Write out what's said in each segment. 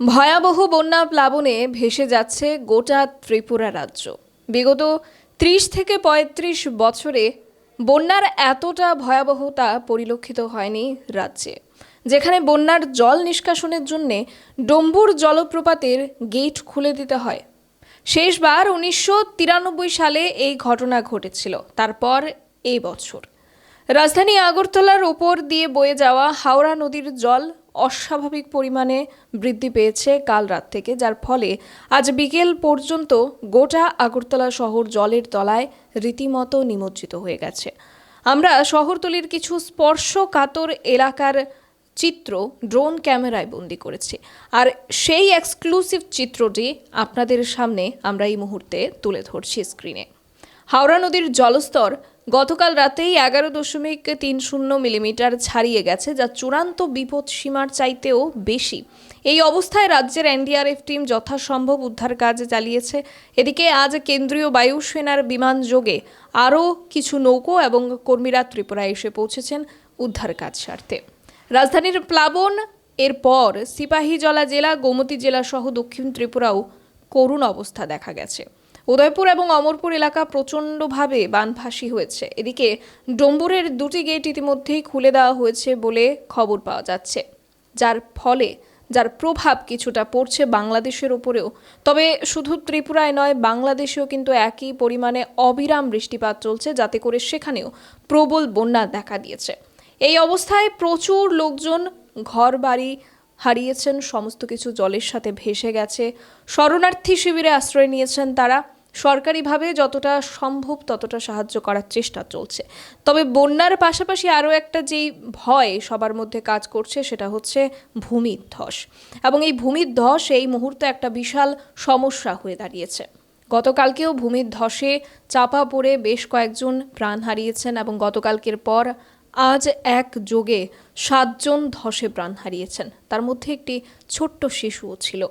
ভয়াবহ বন্যা প্লাবনে ভেসে যাচ্ছে গোটা ত্রিপুরা রাজ্য। বিগত ত্রিশ থেকে পঁয়ত্রিশ বছরে বন্যার এতটা ভয়াবহতা পরিলক্ষিত হয়নি রাজ্যে, যেখানে বন্যার জল নিষ্কাশনের জন্য ডম্বুর জলপ্রপাতের গেট খুলে দিতে হয়। শেষবার উনিশশো তিরানব্বই সালে এই ঘটনা ঘটেছিল, তারপর এই বছর। রাজধানী আগরতলার ওপর দিয়ে বয়ে যাওয়া হাওড়া নদীর জল অস্বাভাবিক পরিমাণে বৃদ্ধি পেয়েছে কাল রাত থেকে, যার ফলে আজ বিকেল পর্যন্ত গোটা আগরতলা শহর জলের তলায় রীতিমতো নিমজ্জিত হয়ে গেছে। আমরা শহরতলির কিছু স্পর্শকাতর এলাকার চিত্র ড্রোন ক্যামেরায় বন্দি করেছি। আর সেই এক্সক্লুসিভ চিত্রটি আপনাদের সামনে আমরা এই মুহূর্তে তুলে ধরছি স্ক্রিনে। হাওড়া নদীর জলস্তর গতকাল রাতেই এগারো দশমিক তিন শূন্য মিলিমিটার ছাড়িয়ে গেছে, যা চূড়ান্ত বিপদ সীমার চাইতেও বেশি। এই অবস্থায় রাজ্যের এনডিআরএফ টিম যথাসম্ভব উদ্ধার কাজ চালিয়েছে। এদিকে আজ কেন্দ্রীয় বায়ুসেনার বিমান যোগে আরও কিছু নৌকো এবং কর্মীরা ত্রিপুরায় এসে পৌঁছেছেন উদ্ধার কাজ সারতে। রাজধানীর প্লাবন, এরপর সিপাহীজলা জেলা, গোমতী জেলা সহ দক্ষিণ ত্রিপুরাও করুণ অবস্থা দেখা গেছে। উদয়পুর এবং অমরপুর এলাকা প্রচণ্ডভাবে বানভাসী হয়েছে। এদিকে ডম্বুরের দুটি গেট ইতিমধ্যেই খুলে দেওয়া হয়েছে বলে খবর পাওয়া যাচ্ছে। যার ফলে, যার প্রভাব কিছুটা পড়ছে বাংলাদেশের উপরেও। তবে শুধু ত্রিপুরায় নয়, বাংলাদেশেও কিন্তু একই পরিমাণে অবিরাম বৃষ্টিপাত চলছে, যাতে করে সেখানেও প্রবল বন্যা দেখা দিয়েছে। এই অবস্থায় প্রচুর লোকজন ঘর বাড়ি হারিয়েছেন, সমস্ত কিছু জলের সাথে ভেসে গেছে। শরণার্থী শিবিরে আশ্রয় নিয়েছেন তারা। সরকারিভাবে যতটা সম্ভব ততটা সাহায্য করার চেষ্টা চলছে। তবে বন্যার পাশাপাশি আরও একটা যেই ভয় সবার মধ্যে কাজ করছে সেটা হচ্ছে ভূমিধ্বস এবং এই ভূমিধ্বস এই মুহূর্তে একটা বিশাল সমস্যা হয়ে দাঁড়িয়েছে। গতকালকেও ভূমির ধসে চাপা পড়ে বেশ কয়েকজন প্রাণ হারিয়েছেন এবং গতকালকের পর আজ এক যোগে সাতজন ধসে প্রাণ হারিয়েছেন। তার মধ্যে একটি ছোট্ট শিশুও ছিল।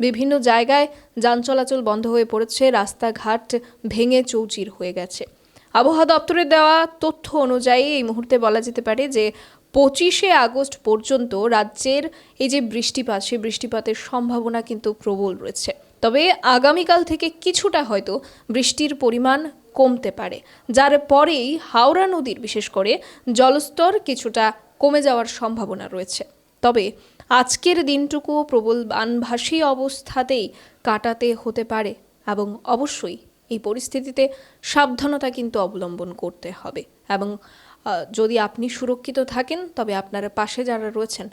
বিভিন্ন জায়গায় যান চলাচল বন্ধ হয়ে পড়েছে, রাস্তাঘাট ভেঙে চৌচির হয়ে গেছে। আবহাওয়া দপ্তরের দেওয়া তথ্য অনুযায়ী এই মুহূর্তে বলা যেতে পারে যে, পঁচিশে আগস্ট পর্যন্ত রাজ্যের এই যে বৃষ্টিপাত, সেই বৃষ্টিপাতের সম্ভাবনা কিন্তু প্রবল রয়েছে। তবে আগামীকাল থেকে কিছুটা হয়তো বৃষ্টির পরিমাণ কমতে পারে। যার পরেই হাওড়া নদীর, বিশেষ করে, জলস্তর কিছুটা কমে যাওয়ার সম্ভাবনা রয়েছে। তবে আজকের দিনটুকু প্রবল বানভাসী অবস্থাতেই কাটাতে হতে পারে এবং অবশ্যই এই পরিস্থিতিতে সাবধানতা কিন্তু অবলম্বন করতে হবে এবং যদি আপনি সুরক্ষিত থাকেন, তবে আপনার পাশে যারা রয়েছেন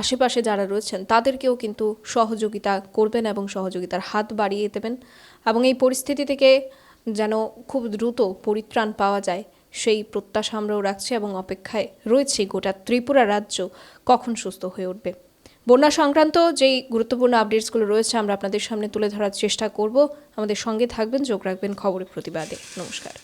আশেপাশে যারা রয়েছেন, তাদেরকেও কিন্তু সহযোগিতা করবেন এবং সহযোগিতার হাত বাড়িয়ে দেবেন এবং এই পরিস্থিতি থেকে যেন খুব দ্রুত পরিত্রাণ পাওয়া যায়, সেই প্রত্যাশা আমরাও রাখছি এবং অপেক্ষায় রয়েছে। গোটা ত্রিপুরা রাজ্য কখন সুস্থ হয়ে উঠবে? বন্যা সংক্রান্ত যেই গুরুত্বপূর্ণ আপডেটসগুলো রয়েছে, আমরা আপনাদের সামনে তুলে ধরার চেষ্টা করব। আমাদের সঙ্গে থাকবেন, যোগ রাখবেন খবরের প্রতিবাদে। নমস্কার।